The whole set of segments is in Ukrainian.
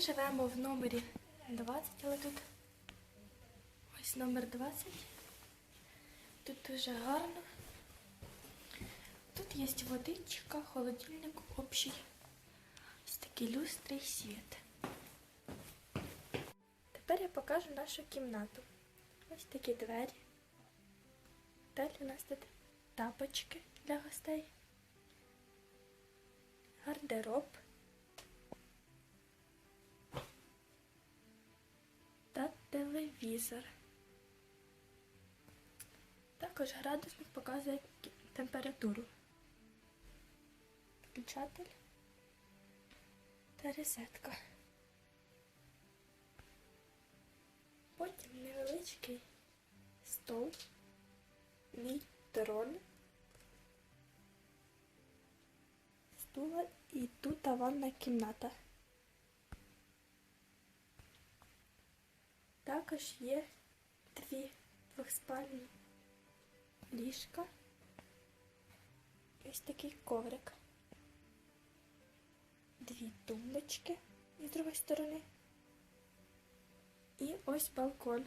Ми живемо в номері 20, але тут ось номер 20. Тут дуже гарно. Тут є водичка, холодильник общий. Ось такі люстри і світ. Тепер я покажу нашу кімнату. Ось такі двері. Далі у нас тут тапочки для гостей. Гардероб. Телевізор. Також градусник показує температуру. Включатель та розетка. Потім невеличкий стол, мій трон, стула і тут ванна кімната. Також є дві двохспальні ліжка. Ось такий коврик. Дві тумбочки з другої сторони. І ось балкон.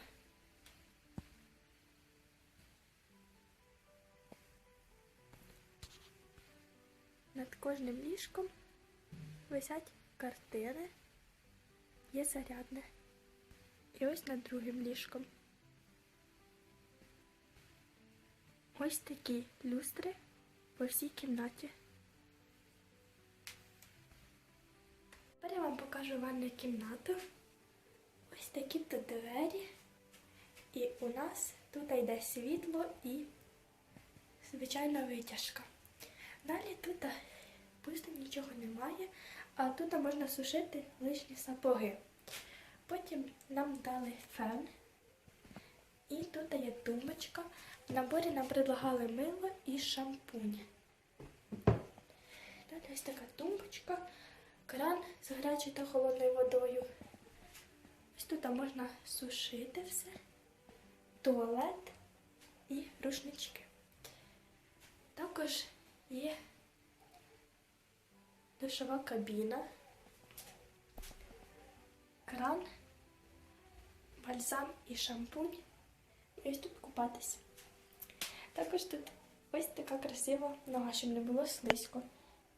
Над кожним ліжком висять картини, є зарядне. І ось над другим ліжком. Ось такі люстри по всій кімнаті. Тепер я вам покажу ванну кімнату. Ось такі тут двері. І у нас тут йде світло і звичайна витяжка. Далі тут пусто нічого немає, а тут можна сушити лишні сапоги. Потім нам дали фен. І тут є тумбочка. В наборі нам предлагали мило і шампунь. Далі ось така тумбочка, кран з гарячою та холодною водою. Ось тут можна сушити все, туалет і рушнички. Також є душова кабіна, кран, бальзам і шампунь. І ось тут купатись. Також тут ось така красива нога, щоб не було слизько.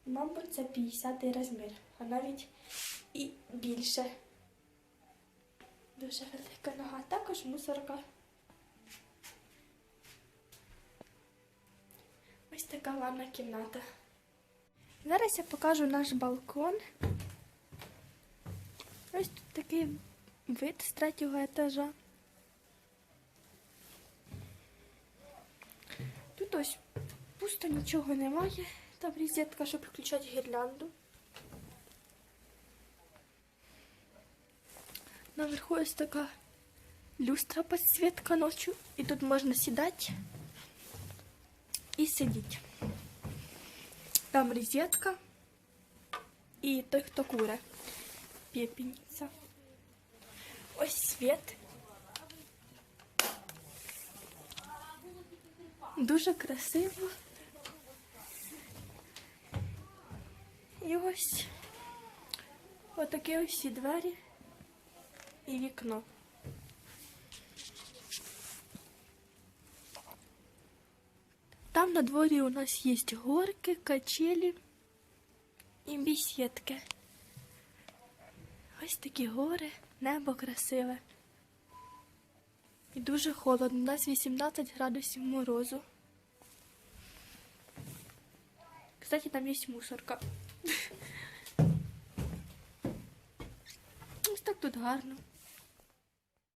Мабуть, це 50-й розмір, а навіть і більше. Дуже велика нога. Також мусорка. Ось така ванна кімната. Зараз я покажу наш балкон. Ось тут такий вид з третього етажа. Тут ось пусто нічого немає. Там розетка, щоб включати гірлянду. Наверху ось така люстра підсвітка ночі. І тут можна сідати і сидіти. Там розетка і той, хто куре. Пепельниця. Ось світ. Дуже красиво. І ось отакі ось ці двері і вікно. Там на дворі у нас є горки, качелі і бесідки. Ось такі гори, небо красиве. І дуже холодно. У нас 18 градусів морозу. Кстати, там є мусорка. Ось так тут гарно.